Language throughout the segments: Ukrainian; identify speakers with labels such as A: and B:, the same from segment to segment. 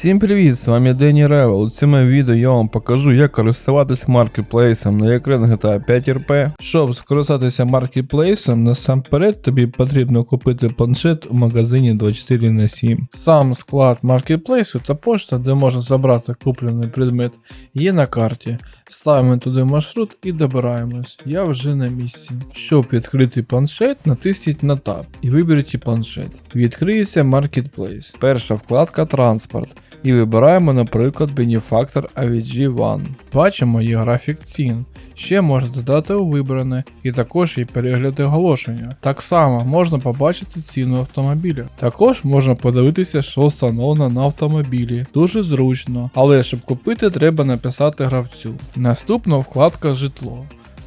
A: Всім привіт, з вами Дені Ревел. У цьому відео я вам покажу, як користуватись маркетплейсом на екран GTA 5 RP. Щоб скористатися маркетплейсом, насамперед тобі потрібно купити планшет у магазині 24 на 7. Сам склад маркетплейсу та пошта, де можна забрати куплений предмет, є на карті. Ставимо туди маршрут і добираємось. Я вже на місці. Щоб відкрити планшет, натисніть на Tab і виберіть планшет. Відкриється Marketplace. Перша вкладка Транспорт. І вибираємо, наприклад, Benefactor AVG One. Бачимо є графік цін. Ще можна додати у вибране, і також є перегляд оголошення. Так само можна побачити ціну автомобіля. Також можна подивитися, що встановлено на автомобілі. Дуже зручно, але щоб купити, треба написати гравцю. Наступна вкладка житло.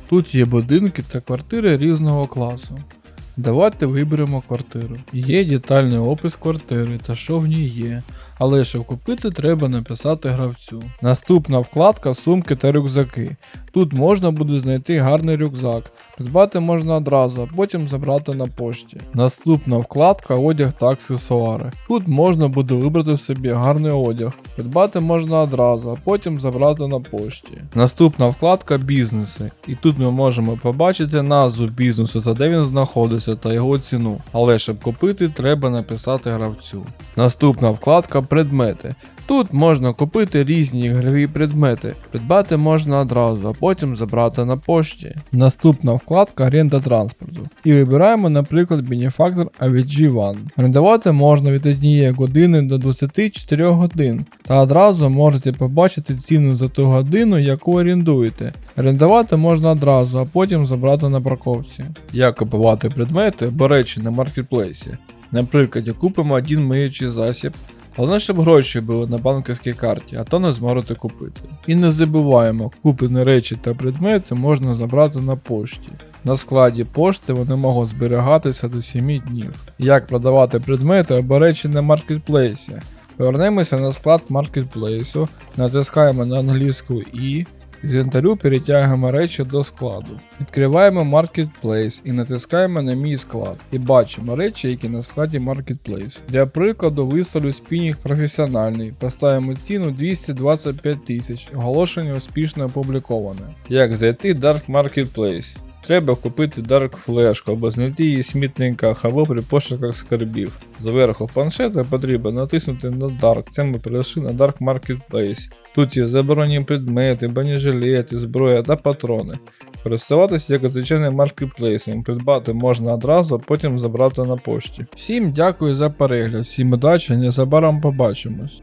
A: Тут є будинки та квартири різного класу. Давайте виберемо квартиру. Є детальний опис квартири та що в ній є. Але щоб купити, треба написати гравцю. Наступна вкладка сумки та рюкзаки. Тут можна буде знайти гарний рюкзак. Придбати можна одразу, а потім забрати на пошті. Наступна вкладка одяг та аксесуари. Тут можна буде вибрати собі гарний одяг. Придбати можна одразу, а потім забрати на пошті. Наступна вкладка бізнеси. І тут ми можемо побачити назву бізнесу та де він знаходиться та його ціну. Але щоб купити, треба написати гравцю. Наступна вкладка предмети. Тут можна купити різні ігрові предмети, придбати можна одразу, а потім забрати на пошті. Наступна вкладка оренда транспорту. І вибираємо, наприклад, Benefactor AVG One. Орендувати можна від 1 години до 24 годин, та одразу можете побачити ціну за ту годину, яку орендуєте. Орендувати можна одразу, а потім забрати на парковці. Як купувати предмети, або речі на маркетплейсі. Наприклад, купимо один миючий засіб. Головне, щоб гроші були на банківській карті, а то не зможете купити. І не забуваємо, куплені речі та предмети можна забрати на пошті. На складі пошти вони можуть зберігатися до 7 днів. Як продавати предмети або речі на маркетплейсі? Повернемося на склад маркетплейсу, натискаємо на англійську І, з інвентарю перетягуємо речі до складу. Відкриваємо Marketplace і натискаємо на мій склад. І бачимо речі, які на складі Marketplace. Для прикладу виставлю спінінг професіональний. Поставимо ціну 225 тисяч. Оголошення успішно опубліковане. Як зайти Dark Marketplace? Треба купити Dark флешку або знайти її в смітниках або при пошуках скарбів. Зверху планшета потрібно натиснути на Dark. Це ми перейшли на Dark Marketplace. Тут є заборонені предмети, бронежилети, зброя та патрони. Користуватися як звичайним маркетплейсом, придбати можна одразу, а потім забрати на пошті. Всім дякую за перегляд, всім удачі, незабаром побачимось.